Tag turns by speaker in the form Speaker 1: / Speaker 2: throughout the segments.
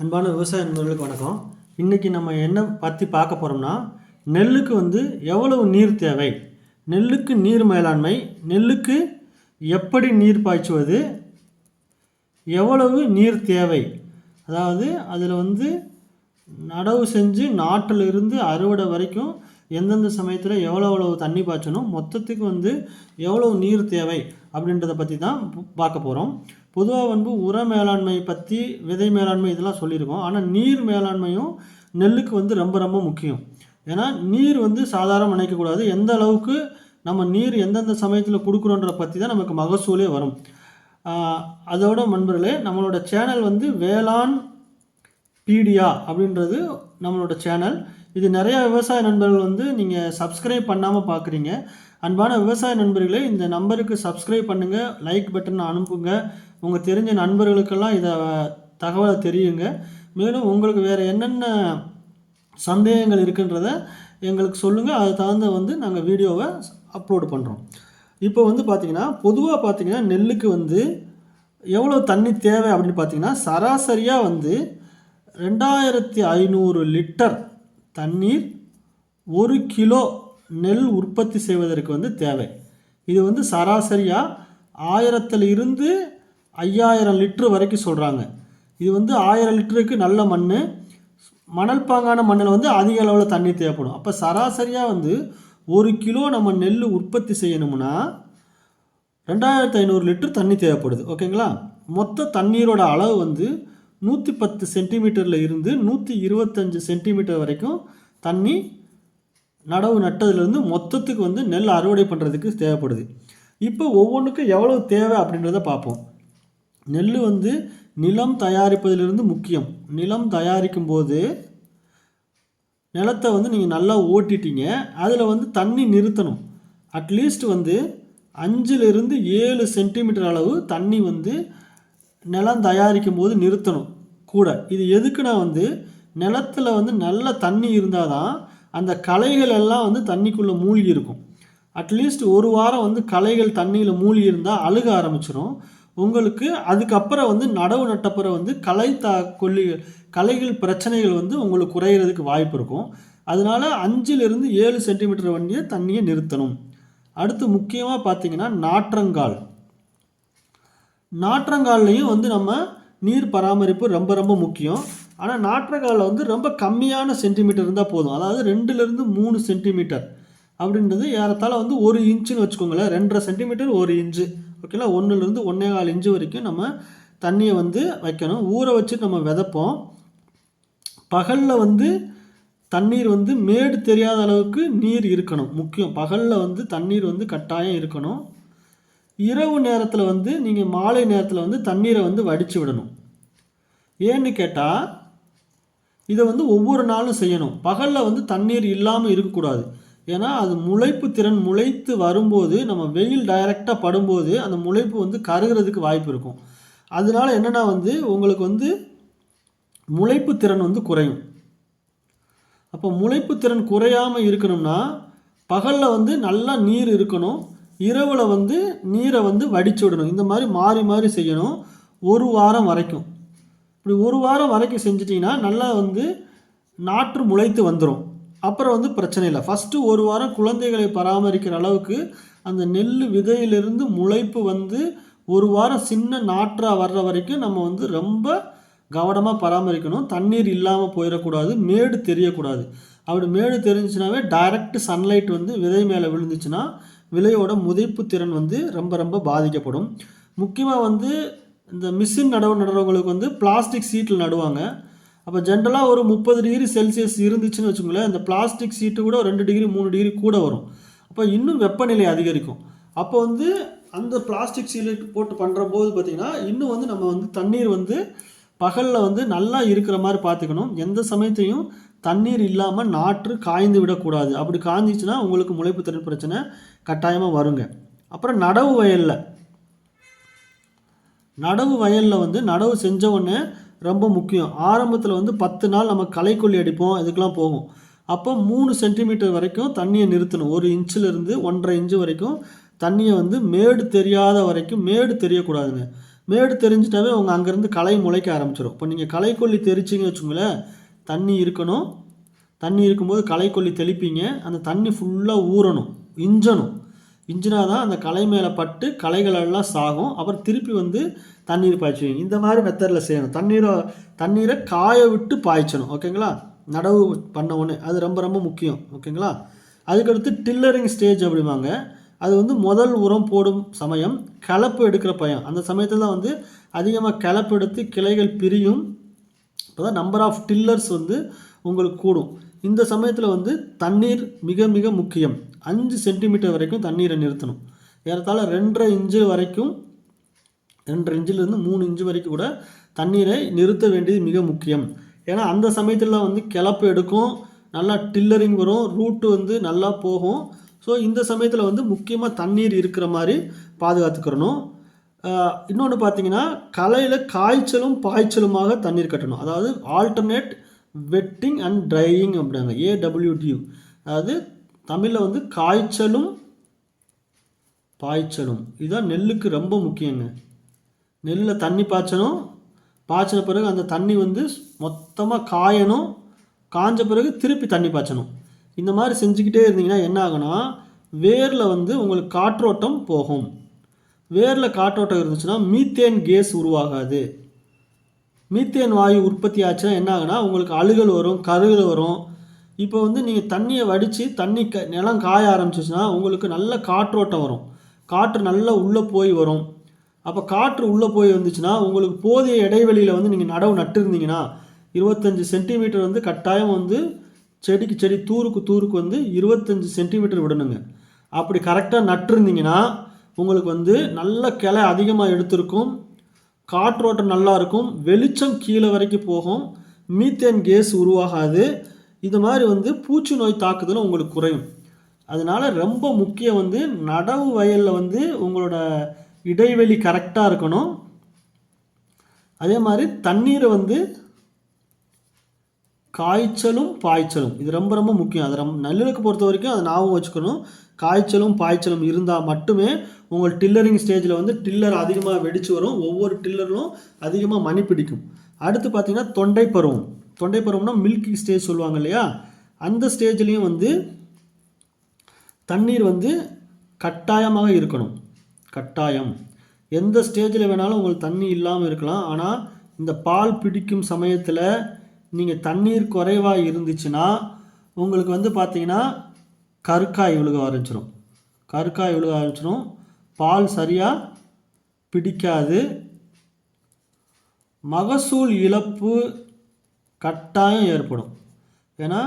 Speaker 1: அன்பான விவசாய நண்பர்களுக்கு வணக்கம். இன்றைக்கி நம்ம என்ன பற்றி பார்க்க போகிறோம்னா நெல்லுக்கு வந்து எவ்வளவு நீர் தேவை? நெல்லுக்கு நீர் மேலாண்மை நெல்லுக்கு எப்படி நீர் பாய்ச்சுவது? எவ்வளவு நீர் தேவை? அதாவது அதில் வந்து நடவு செஞ்சு நாட்டில் இருந்து அறுவடை வரைக்கும் எந்தெந்த சமயத்தில் எவ்வளோ எவ்வளோ தண்ணி பாய்ச்சணும் மொத்தத்துக்கு வந்து எவ்வளோ நீர் தேவை அப்படின்றத பற்றி தான் பார்க்க போகிறோம் பொதுவாக வந்து உர மேலாண்மை பற்றி விதை மேலாண்மை இதெல்லாம் சொல்லியிருக்கோம். ஆனால் நீர் மேலாண்மையும் நெல்லுக்கு வந்து ரொம்ப ரொம்ப முக்கியம். ஏன்னா நீர் வந்து சாதாரணம் நினைக்கக்கூடாது. எந்த அளவுக்கு நம்ம நீர் எந்தெந்த சமயத்தில் கொடுக்குறோன்ற பற்றி தான் நமக்கு மகசூலே வரும். அதோட நண்பர்களே நம்மளோட சேனல் வந்து வேளாண் பீடியா அப்படின்றது நம்மளோட சேனல். இது நிறைய விவசாய நண்பர்கள் வந்து நீங்கள் சப்ஸ்கிரைப் பண்ணாமல் பார்க்குறீங்க அன்பான விவசாய நண்பர்களே இந்த நம்பருக்கு சப்ஸ்கிரைப் பண்ணுங்கள் லைக் பட்டன் அனுப்புங்க. உங்கள் தெரிஞ்ச நண்பர்களுக்கெல்லாம் இதை தகவலை தெரியுங்க. மேலும் உங்களுக்கு வேறு என்னென்ன சந்தேகங்கள் இருக்குன்றத எங்களுக்கு சொல்லுங்கள் அது தகுந்த வந்து நாங்கள் வீடியோவை அப்லோடு பண்ணுறோம் இப்போ வந்து பார்த்திங்கன்னா பொதுவாக பார்த்தீங்கன்னா நெல்லுக்கு வந்து எவ்வளோ தண்ணி தேவை அப்படின்னு பார்த்தீங்கன்னா சராசரியாக வந்து ரெண்டாயிரத்தி ஐநூறு லிட்டர் தண்ணீர் ஒரு கிலோ நெல் உற்பத்தி செய்வதற்கு வந்து தேவை. இது வந்து சராசரியாக ஆயிரத்தில் இருந்து ஐயாயிரம் லிட்ரு வரைக்கும் சொல்கிறாங்க இது வந்து ஆயிரம் லிட்டருக்கு நல்ல மண் மணல் பாங்கான மண்ணில் வந்து அதிக அளவில் தண்ணி தேவைப்படும். அப்போ சராசரியாக வந்து ஒரு கிலோ நம்ம நெல் உற்பத்தி செய்யணும்னா ரெண்டாயிரத்து ஐநூறு லிட்டர் தண்ணி தேவைப்படுது. ஓகேங்களா? மொத்த தண்ணீரோட அளவு வந்து நூற்றி பத்து சென்டிமீட்டரில் இருந்து நூற்றி இருபத்தஞ்சு சென்டிமீட்டர் வரைக்கும் தண்ணி நடவு நட்டதுலேருந்து மொத்தத்துக்கு வந்து நெல் அறுவடை பண்ணுறதுக்கு தேவைப்படுது. இப்போ ஒவ்வொன்றுக்கும் எவ்வளவு தேவை அப்படின்றத பார்ப்போம். நெல் வந்து நிலம் தயாரிப்பதிலிருந்து முக்கியம். நிலம் தயாரிக்கும் போது நிலத்தை வந்து நீங்கள் நல்லா ஓட்டிட்டீங்க. அதில் வந்து தண்ணி நிறுத்தணும். அட்லீஸ்ட் வந்து அஞ்சிலிருந்து ஏழு சென்டிமீட்டர் அளவு தண்ணி வந்து நிலம் தயாரிக்கும் போது நிறுத்தணும். கூட. இது எதுக்குன்னா வந்து நிலத்தில் வந்து நல்ல தண்ணி இருந்தால் தான் அந்த களைகள் எல்லாம் வந்து தண்ணிக்குள்ளே மூழ்கி இருக்கும் அட்லீஸ்ட் ஒரு வாரம் வந்து களைகள் தண்ணியில் மூழ்கி இருந்தால் அழுக ஆரம்பிச்சிடும் உங்களுக்கு அதுக்கப்புறம் வந்து நடவு நட்டப்புறம் வந்து களை தா கொல்லி களைகள் பிரச்சனைகள் வந்து உங்களுக்கு குறையிறதுக்கு வாய்ப்பு இருக்கும். அதனால அஞ்சிலிருந்து ஏழு சென்டிமீட்டர் வண்டியை தண்ணியை நிறுத்தணும். அடுத்து முக்கியமாக பார்த்தீங்கன்னா நாற்றங்கால். நாற்றங்கால்லையும் வந்து நம்ம நீர் பராமரிப்பு ரொம்ப ரொம்ப முக்கியம். ஆனால் நாற்றங்காலில் வந்து ரொம்ப கம்மியான சென்டிமீட்டர் இருந்தால் போதும். அதாவது ரெண்டுலேருந்து மூணு சென்டிமீட்டர் அப்படின்றது ஏறத்தாழ வந்து ஒரு இன்ச்சுன்னு வச்சுக்கோங்களேன். ரெண்டரை சென்டிமீட்டர் ஒரு இன்ச்சு. ஓகேங்களா ஒன்றுலேருந்து ஒன்றே கால் இன்ச்சு வரைக்கும் நம்ம தண்ணியை வந்து வைக்கணும். ஊற வச்சு நம்ம விதைப்போம். பகலில் வந்து தண்ணீர் வந்து மேடு தெரியாத அளவுக்கு நீர் இருக்கணும். முக்கியம். பகலில் வந்து தண்ணீர் வந்து கட்டாயம் இருக்கணும். இரவு நேரத்தில் வந்து நீங்கள் மாலை நேரத்தில் வந்து தண்ணீரை வந்து வடித்து விடணும். ஏன்னு கேட்டால் இதை வந்து ஒவ்வொரு நாளும் செய்யணும். பகலில் வந்து தண்ணீர் இல்லாமல் இருக்கக்கூடாது. ஏன்னா அது முளைப்பு திறன் முளைத்து வரும்போது நம்ம வெயில் டைரெக்டாக படும்போது அந்த முளைப்பு வந்து கருகிறதுக்கு வாய்ப்பு இருக்கும். அதனால என்னென்னா வந்து உங்களுக்கு வந்து முளைப்பு திறன் வந்து குறையும். அப்போ முளைப்பு திறன் குறையாமல் இருக்கணும்னா பகலில் வந்து நல்லா நீர் இருக்கணும். இரவில் வந்து நீரை வந்து வடிச்சு விடணும் இந்த மாதிரி மாறி மாறி செய்யணும். ஒரு வாரம் வரைக்கும். இப்படி ஒரு வாரம் வரைக்கும் செஞ்சிட்டிங்கன்னா நல்லா வந்து நாற்று முளைத்து வந்துடும் அப்புறம் வந்து பிரச்சனை இல்லை. ஃபஸ்ட்டு ஒரு வாரம் குழந்தைகளை பராமரிக்கிற அளவுக்கு அந்த நெல் விதையிலிருந்து முளைப்பு வந்து ஒரு வாரம் சின்ன நாற்றாக வர்ற வரைக்கும் நம்ம வந்து ரொம்ப கவனமாக பராமரிக்கணும். தண்ணீர் இல்லாமல் போயிடக்கூடாது. மேடு தெரியக்கூடாது. அப்படி மேடு தெரிஞ்சுனாவே டைரக்ட் சன்லைட் வந்து விதை மேலே விழுந்துச்சுன்னா விலையோட முதைப்பு திறன் வந்து ரொம்ப ரொம்ப பாதிக்கப்படும். முக்கியமாக வந்து இந்த மிஷின் நடவு நடுறவங்களுக்கு வந்து பிளாஸ்டிக் சீட்டில் நடுவாங்க. அப்போ ஜென்ரலாக ஒரு முப்பது டிகிரி செல்சியஸ் இருந்துச்சுன்னு வச்சுக்கோங்களேன் அந்த பிளாஸ்டிக் சீட்டு கூட ரெண்டு டிகிரி மூணு டிகிரி கூட வரும். அப்போ இன்னும் வெப்பநிலை அதிகரிக்கும். அப்போ வந்து அந்த பிளாஸ்டிக் சீட் போட்டு பண்ணுற போது பார்த்திங்கன்னா இன்னும் வந்து நம்ம வந்து தண்ணீர் வந்து பகலில் வந்து நல்லா இருக்கிற மாதிரி பார்த்துக்கணும். எந்த சமயத்தையும் தண்ணீர் இல்லாமல் நாற்று காய்ந்து விடக்கூடாது. அப்படி காய்ஞ்சிச்சுன்னா உங்களுக்கு முளைப்பு திறன் பிரச்சனை கட்டாயமாக வருங்க. அப்புறம் நடவு வயலில். நடவு வயலில் வந்து நடவு செஞ்ச உடனே ரொம்ப முக்கியம். ஆரம்பத்தில் வந்து பத்து நாள் நம்ம களைக்கொல்லி அடிப்போம் இதுக்கெலாம் போகும். அப்போ மூணு சென்டிமீட்டர் வரைக்கும் தண்ணியை நிறுத்தணும். ஒரு இன்ச்சிலிருந்து ஒன்றரை இன்ச்சு வரைக்கும் தண்ணியை வந்து மேடு தெரியாத வரைக்கும் மேடு தெரியக்கூடாதுங்க. மேடு தெரிஞ்சிட்டாவே அவங்க அங்கேருந்து களை முளைக்க ஆரம்பிச்சிடும் இப்போ நீங்கள் களைக்கொல்லி தெரிச்சிங்கன்னு வச்சுங்களேன் தண்ணி இருக்கணும். தண்ணி இருக்கும்போது களைக்கொல்லி தெளிப்பீங்க. அந்த தண்ணி ஃபுல்லாக ஊறணும். இஞ்சணும். இஞ்சினா தான் அந்த களை மேலே பட்டு களைகளெல்லாம் சாகும். அப்புறம் திருப்பி வந்து தண்ணீர் பாய்ச்சுவீங்க. இந்த மாதிரி மெத்தடில் செய்யணும். தண்ணீரை தண்ணீரை காய விட்டு பாய்ச்சணும். ஓகேங்களா நடவு பண்ண உடனே. அது ரொம்ப ரொம்ப முக்கியம். ஓகேங்களா அதுக்கடுத்து டில்லரிங் ஸ்டேஜ் அப்படிம்பாங்க. அது வந்து முதல் உரம் போடும் சமயம். கலப்பு எடுக்கிற பயம். அந்த சமயத்தில் தான் வந்து அதிகமாக கலப்பு எடுத்து கிளைகள் பிரியும். அதாவது நம்பர் ஆஃப் டில்லர்ஸ் வந்து உங்களுக்கு கூடும். இந்த சமயத்தில் வந்து தண்ணீர் மிக மிக முக்கியம். அஞ்சு சென்டிமீட்டர் வரைக்கும் தண்ணீரை நிறுத்தணும். ஏறத்தாழ ரெண்டரை இன்ச்சு வரைக்கும் ரெண்டரை இன்ச்சிலிருந்து மூணு இன்ச்சு வரைக்கும் கூட தண்ணீரை நிறுத்த வேண்டியது மிக முக்கியம். ஏன்னா அந்த சமயத்தில் வந்து கிளப்பு எடுக்கும் நல்லா டில்லரிங் வரும் ரூட்டு வந்து நல்லா போகும். ஸோ இந்த சமயத்தில் வந்து முக்கியமாக தண்ணீர் இருக்கிற மாதிரி பாதுகாத்துக்கிறணும். இன்னொன்று பார்த்தீங்கன்னா கலையில் காய்ச்சலும் பாய்ச்சலுமாக தண்ணீர் கட்டணும். அதாவது ஆல்டர்னேட் வெட்டிங் அண்ட் ட்ரையிங் அப்படிங்க ஏடபிள்யூடியூ அதாவது தமிழில் வந்து காய்ச்சலும் பாய்ச்சலும். இதுதான் நெல்லுக்கு ரொம்ப முக்கியங்க. நெல்லில் தண்ணி பாய்ச்சணும். பாய்ச்சின பிறகு அந்த தண்ணி வந்து மொத்தமாக காயணும். காஞ்ச பிறகு திருப்பி தண்ணி பாய்ச்சணும். இந்த மாதிரி செஞ்சுக்கிட்டே இருந்தீங்கன்னா என்ன ஆகுனா வேரில் வந்து உங்களுக்கு காற்றோட்டம் போகும். வேரில் காற்றோட்டம் இருந்துச்சுன்னா மீத்தேன் கேஸ் உருவாகாது. மீத்தேன் வாயு உற்பத்தி ஆச்சுன்னா என்ன ஆகுனா உங்களுக்கு அழுகல் வரும் கருகல் வரும். இப்போ வந்து நீங்கள் தண்ணியை வடித்து தண்ணி க நிலம் காய ஆரம்பிச்சிச்சுன்னா உங்களுக்கு நல்ல காற்றோட்டம் வரும். காற்று நல்லா உள்ளே போய் வரும். அப்போ காற்று உள்ளே போய் வந்துச்சுன்னா உங்களுக்கு போதிய இடைவெளியில் வந்து நீங்கள் நடவு நட்டுருந்தீங்கன்னா இருபத்தஞ்சி சென்டிமீட்டர் வந்து கட்டாயம் வந்து செடிக்கு செடி தூருக்கு தூருக்கு வந்து இருபத்தஞ்சி சென்டிமீட்டர் விடணுங்க. அப்படி கரெக்டாக நட்டுருந்தீங்கன்னா உங்களுக்கு வந்து நல்ல கிளை அதிகமாக எடுத்திருக்கும். காற்றோட்டம் நல்லா இருக்கும். வெளிச்சம் கீழே வரைக்கும் போகும். மீத்தேன் கேஸ் உருவாகாது. இது மாதிரி வந்து பூச்சி நோய் தாக்குதலும் உங்களுக்கு குறையும். அதனால் ரொம்ப முக்கியம் வந்து நடவு வயலில் வந்து உங்களோட இடைவெளி கரெக்டாக இருக்கணும். அதே மாதிரி தண்ணீரை வந்து காய்ச்சலும் பாய்ச்சலும். இது ரொம்ப ரொம்ப முக்கியம். அது ரொம்ப நல்லுக்கு பொறுத்த வரைக்கும் அதை ஞாபகம் வச்சுக்கணும். காய்ச்சலும் பாய்ச்சலும் இருந்தால் மட்டுமே உங்கள் டில்லரிங் ஸ்டேஜில் வந்து டில்லர் அதிகமாக வெடித்து வரும். ஒவ்வொரு டில்லரும் அதிகமாக மணி பிடிக்கும். அடுத்து பார்த்திங்கன்னா தொண்டை பருவம். தொண்டை பருவம்னா மில்கி ஸ்டேஜ் சொல்லுவாங்க இல்லையா? அந்த ஸ்டேஜ்லேயும் வந்து தண்ணீர் வந்து கட்டாயமாக இருக்கணும். கட்டாயம். எந்த ஸ்டேஜில் வேணாலும் உங்களுக்கு தண்ணி இல்லாமல் இருக்கலாம். ஆனால் இந்த பால் பிடிக்கும் சமயத்தில் நீங்கள் தண்ணீர் குறைவாக இருந்துச்சுன்னா உங்களுக்கு வந்து பார்த்தீங்கன்னா கருக்காய் விழுக ஆரம்பிச்சிடும் கருக்காய் விழுக ஆரம்பிச்சிடும் பால் சரியாக பிடிக்காது. மகசூல் இழப்பு கட்டாயம் ஏற்படும். ஏன்னா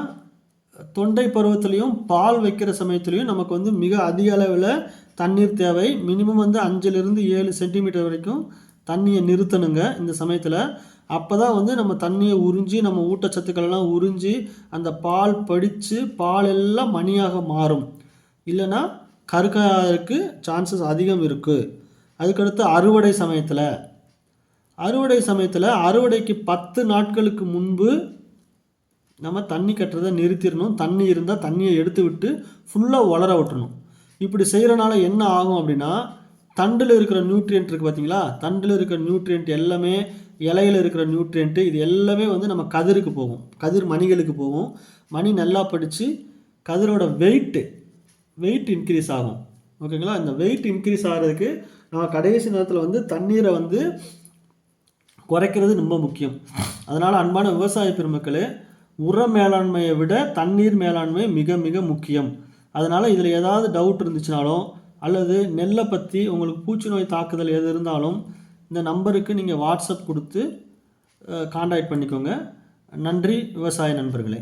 Speaker 1: தொண்டை பருவத்துலேயும் பால் வைக்கிற சமயத்துலேயும் நமக்கு வந்து மிக அதிக அளவில் தண்ணீர் தேவை. மினிமம் வந்து அஞ்சுலேருந்து ஏழு சென்டிமீட்டர் வரைக்கும் தண்ணியை நிறுத்தணுங்க இந்த சமயத்தில். அப்போ தான் வந்து நம்ம தண்ணியை உறிஞ்சி நம்ம ஊட்டச்சத்துக்களெல்லாம் உறிஞ்சி அந்த பால் படித்து பால் எல்லாம் மணியாக மாறும். இல்லைன்னா கருக்காயருக்கு சான்சஸ் அதிகம் இருக்குது அதுக்கடுத்து அறுவடை சமயத்தில். அறுவடை சமயத்தில் அறுவடைக்கு பத்து நாட்களுக்கு முன்பு நம்ம தண்ணி கட்டுறதை நிறுத்திடணும். தண்ணி இருந்தால் தண்ணியை எடுத்து விட்டு ஃபுல்லாக வளர விட்டணும் இப்படி செய்கிறனால என்ன ஆகும் அப்படின்னா தண்டில் இருக்கிற நியூட்ரியன்ட் இருக்குது பார்த்தீங்களா தண்டில் இருக்கிற நியூட்ரியன்ட் எல்லாமே இலையில் இருக்கிற நியூட்ரியன்ட்டு இது எல்லாமே வந்து நம்ம கதிருக்கு போகும். கதிர் மணிகளுக்கு போகும். மணி நல்லா படித்து கதிரோட வெயிட்டு வெயிட் இன்க்ரீஸ் ஆகும். ஓகேங்களா இந்த வெயிட் இன்க்ரீஸ் ஆகிறதுக்கு நம்ம கடைசி நேரத்தில் வந்து தண்ணீரை வந்து குறைக்கிறது ரொம்ப முக்கியம். அதனால் அன்பான விவசாய பெருமக்களே உர மேலாண்மையை விட தண்ணீர் மேலாண்மை மிக மிக முக்கியம். அதனால் இதில் ஏதாவது டவுட் இருந்துச்சுனாலும் அல்லது நெல்லை பற்றி உங்களுக்கு பூச்சி நோய் தாக்குதல் எது இருந்தாலும் இந்த நம்பருக்கு நீங்கள் வாட்ஸ்அப் கொடுத்து காண்டாக்ட் பண்ணிக்கோங்க. நன்றி விவசாய நண்பர்களே.